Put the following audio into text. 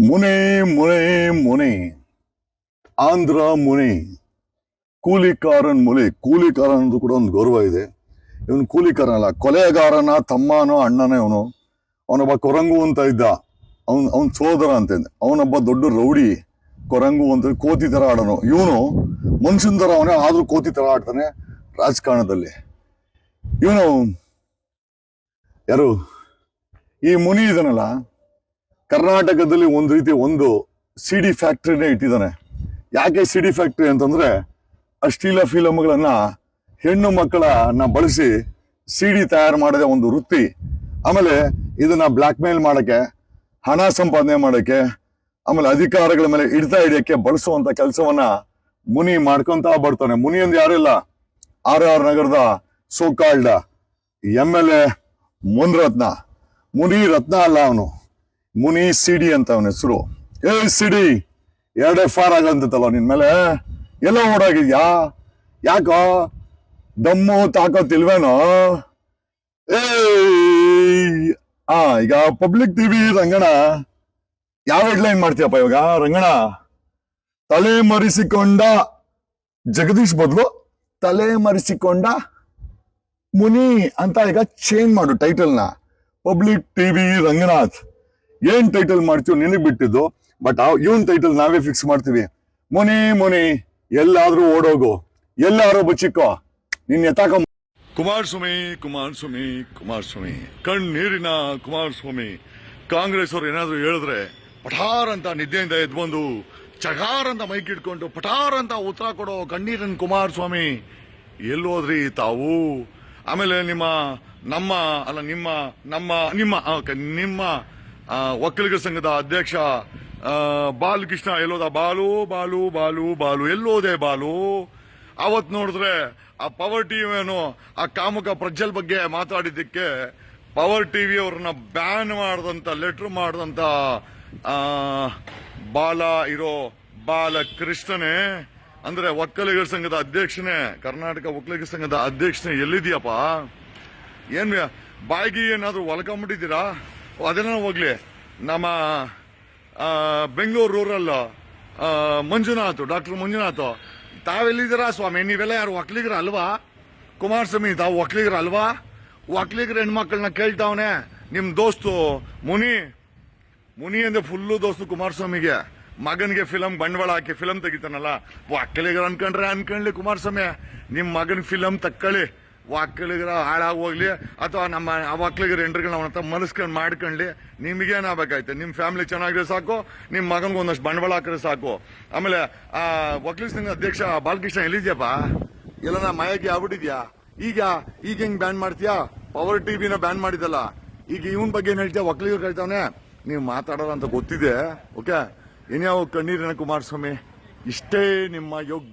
ಮುನೆ ಮುನೆ ಮುನೆ. ಆಂಧ್ರ ಮುನೆ. ಕೂಲಿಕಾರನ್ ಮುಲೆ ಕೂಲಿಕಾರ ಅನ್ನೋದು ಕೂಡ ಒಂದು ಗೌರವ ಇದೆ. ಇವನು ಕೂಲಿಕಾರನಲ್ಲ. ಕೊಲೆಗಾರನ, ತಮ್ಮನೋ, ಅಣ್ಣನೇ ಅವನು ಅವನೊಬ್ಬ ಕೊರಂಗು ಅಂತ ಇದ್ದ. ಅವನ್ ಅವನ್ ಸೋದರ ಅಂತಂದೆ ಅವನೊಬ್ಬ ದೊಡ್ಡ ರೌಡಿ, ಕೊರಂಗು ಅಂತ ಕೋತಿ ಥರ ಆಡೋನು. ಇವನು ಮನುಷ್ಯನ ಥರ ಅವನೇ, ಆದರೂ ಕೋತಿ ಥರ ಆಡ್ತಾನೆ ರಾಜಕಾರಣದಲ್ಲಿ. ಇವನು ಯಾರು? ಈ ಮುನಿ ಇದನಲ್ಲ. ಕರ್ನಾಟಕದಲ್ಲಿ ಒಂದು ರೀತಿ ಒಂದು ಸಿ ಡಿ ಫ್ಯಾಕ್ಟ್ರಿನೇ ಇಟ್ಟಿದ್ದಾನೆ. ಯಾಕೆ ಸಿ ಡಿ ಫ್ಯಾಕ್ಟ್ರಿ ಅಂತಂದ್ರೆ ಅಶ್ಲೀಲ ಫಿಲಮ್ಗಳನ್ನ ಹೆಣ್ಣು ಮಕ್ಕಳನ್ನ ಬಳಸಿ ಸಿ ಡಿ ತಯಾರು ಮಾಡಿದ ಒಂದು ವೃತ್ತಿ. ಆಮೇಲೆ ಇದನ್ನ ಬ್ಲಾಕ್ ಮೇಲ್ ಮಾಡಕ್ಕೆ, ಹಣ ಸಂಪಾದನೆ ಮಾಡಕ್ಕೆ, ಆಮೇಲೆ ಅಧಿಕಾರಗಳ ಮೇಲೆ ಹಿಡಿತಾ ಹಿಡಿಯೋಕ್ಕೆ ಬಳಸುವಂಥ ಕೆಲಸವನ್ನ ಮುನಿ ಮಾಡ್ಕೊಂತ ಬರ್ತಾನೆ. ಮುನಿ ಅಂದ್ರೆ ಇಲ್ಲ? ಆರ್ ಆರ್ ನಗರದ so called M L A Munratna. Muni Ratna ಅಲ್ಲ ಅವನು. ಮುನಿ ಸಿಡಿ ಅಂತ ಅವನ ಹೆಸರು. ಏ ಸಿಡಿ, ಎರಡೇ ಫಾರ್ ಆಗಂತಲ್ಲ ನಿನ್ ಮೇಲೆ? ಎಲ್ಲ ಓಡಾಗಿದ್ಯಾ? ಯಾಕೋ? ದಮ್ಮು ತಾಕೋತಿಲ್ವೇನೋ ಏ ಆ, ಈಗ ಪಬ್ಲಿಕ್ ಟಿವಿ ರಂಗಣ ಯಾವ ಹೆಡ್ಲೈನ್ ಮಾಡ್ತೀಯಪ್ಪ ಇವಾಗ ರಂಗಣ ತಲೆ ಮರೆಸಿಕೊಂಡ ಜಗದೀಶ್ ಬದಲು, ತಲೆ ಮರೆಸಿಕೊಂಡ ಮುನಿ ಅಂತ ಈಗ ಚೇಂಜ್ ಮಾಡು ಟೈಟಲ್ನ ಪಬ್ಲಿಕ್ ಟಿವಿ ರಂಗನಾಥ್. ಏನ್ ಟೈಟಲ್ ಮಾಡ್ತೀವಿ ನಿನಗೆ ಬಿಟ್ಟಿದ್ದು ಬಟ್ ಇವನ್ ಟೈಟಲ್ ನಾವೇ ಫಿಕ್ಸ್ ಮಾಡ್ತೀವಿ. ಮುನಿ ಮುನಿ ಎಲ್ಲಾದ್ರೂ ಓಡೋಗು. ಎಲ್ಲಾದ್ರೂ ಬಚ್ಚಿಕೋ. ನಿನ್ ಎತ್ತಾಕ ಕುಮಾರಸ್ವಾಮಿ ಕುಮಾರಸ್ವಾಮಿ ಕುಮಾರಸ್ವಾಮಿ ಕಣ್ಣೀರಿನ ಕುಮಾರಸ್ವಾಮಿ ಕಾಂಗ್ರೆಸ್ ಅವ್ರು ಏನಾದ್ರು ಹೇಳಿದ್ರೆ ಪಠಾರ್ ಅಂತ ನಿದ್ದೆಯಿಂದ ಎದ್ದು ಬಂದು ಚಗಾರ್ ಅಂತ ಮೈಕ್ ಇಟ್ಕೊಂಡು ಪಠಾರ್ ಅಂತ ಉತ್ತರ ಕೊಡೋ ಕಣ್ಣೀರಿನ ಕುಮಾರಸ್ವಾಮಿ ಎಲ್ಲೋದ್ರಿ ತಾವು? ಆಮೇಲೆ ನಿಮ್ಮ ನಮ್ಮ, ಅಲ್ಲ ನಿಮ್ಮ, ನಮ್ಮ, ನಿಮ್ಮ ನಿಮ್ಮ ಆ, ಒಕ್ಕಲಿಗರ ಸಂಘದ ಅಧ್ಯಕ್ಷ ಬಾಲಕೃಷ್ಣ ಎಲ್ಲೋದ ಬಾಲು ಬಾಲು ಬಾಲು ಬಾಲು ಎಲ್ಲೋದೆ ಬಾಲು. ಅವತ್ ನೋಡಿದ್ರೆ ಆ ಪವರ್ ಟಿವಿ ಏನು ಆ ಕಾಮುಕ ಪ್ರಜ್ವಲ್ ಬಗ್ಗೆ ಮಾತಾಡಿದ್ದಕ್ಕೆ ಪವರ್ ಟಿವಿ ಅವ್ರನ್ನ ಬ್ಯಾನ್ ಮಾಡಿದಂತ ಲೆಟರ್ ಮಾಡಿದಂತ ಬಾಲ ಇರೋ ಬಾಲಕೃಷ್ಣನೇ ಅಂದ್ರೆ ಒಕ್ಕಲಿಗರ ಸಂಘದ ಅಧ್ಯಕ್ಷನೇ ಕರ್ನಾಟಕ ಒಕ್ಕಲಿಗರ ಸಂಘದ ಅಧ್ಯಕ್ಷನೇ ಎಲ್ಲಿದ್ಯಪ್ಪ ಏನ್ ಬಾಯಿಗೆ ಏನಾದ್ರು ಒಲ್ಕೊಂಬಿಟ್ಟಿದ್ದೀರಾ ಅದೇನೋ ಹೋಗ್ಲಿ. ನಮ್ಮ ಬೆಂಗಳೂರು ರೂರಲ್ ಮಂಜುನಾಥ್ ಡಾಕ್ಟರ್ ಮಂಜುನಾಥ್. ತಾವೆಲ್ಲಿದ್ದೀರಾ ಸ್ವಾಮಿ? ನೀವೆಲ್ಲ ಯಾರು ಒಕ್ಕಲಿಗರ ಅಲ್ವಾ? ಕುಮಾರಸ್ವಾಮಿ ತಾವು ಒಕ್ಕಲಿಗರ ಅಲ್ವಾ? ಒಕ್ಕಲಿಗರ ಹೆಣ್ಮಕ್ಳನ್ನ ಕೇಳ್ತಾವನೆ. ನಿಮ್ ದೋಸ್ತು ಮುನಿ. ಮುನಿ ಅಂದ್ರೆ ಫುಲ್ಲು ದೋಸ್ತು ಕುಮಾರಸ್ವಾಮಿಗೆ ಮಗನಿಗೆ ಫಿಲಂ ಬಂಡವಾಳ ಹಾಕಿ ಫಿಲಂ ತೆಗಿತಾನಲ್ಲ. ಒಕ್ಕಲಿಗರ ಅನ್ಕೊಂಡ್ರೆ ಅನ್ಕೊಂಡ್ಲಿ ಕುಮಾರಸ್ವಾಮಿ ನಿಮ್ ಮಗನ ಫಿಲಂ ತಕ್ಕೊಳ್ಳಿ ಒಕ್ಕಲಿಗರ ಹಾಳಾಗಿ ಹೋಗ್ಲಿ ಅಥವಾ ನಮ್ಮ ಆ ಒಕ್ಕಲಿಗರ ಹೆಂಡ್ರಿಗೆ ಅವನ ಹತ್ರ ಮನಸ್ಕೊಂಡು ಮಾಡ್ಕೊಳ್ಳಿ ನಿಮಗೇನಾಗಬೇಕಾಯ್ತು ನಿಮ್ಮ ಫ್ಯಾಮಿಲಿ ಚೆನ್ನಾಗಿರೋ ಸಾಕು ನಿಮ್ಮ ಮಗನಿಗೆ ಒಂದಷ್ಟು ಬಂಡವಾಳ ಹಾಕಿದ್ರೆ ಸಾಕು. ಆಮೇಲೆ, ಆ ಒಕ್ಕಲಿಗ ಸಂಘ ಅಧ್ಯಕ್ಷ ಬಾಲಕೃಷ್ಣ ಎಲ್ಲಿದ್ಯಪ್ಪ? ಎಲ್ಲ ಮಾಯಾಗಿ ಆಗ್ಬಿಟ್ಟಿದ್ಯಾ? ಈಗ ಈಗ ಹೆಂಗ್ ಬ್ಯಾನ್ ಮಾಡ್ತೀಯಾ? ಪವರ್ ಟಿವಿನ ಬ್ಯಾನ್ ಮಾಡಿದಲ್ಲ ಈಗ ಇವನ್ ಬಗ್ಗೆ ಏನು ಹೇಳ್ತೀಯ? ಒಕ್ಕಲಿಗರು ಕರಿತಾವನೆ ನೀವು ಮಾತಾಡೋದು ಅಂತ ಗೊತ್ತಿದೆ, ಓಕೆ? ಇನ್ಯಾವ ಕಣ್ಣೀರಿನ ಕುಮಾರಸ್ವಾಮಿ, ಇಷ್ಟೇ ನಿಮ್ಮ ಯೋಗ್ಯ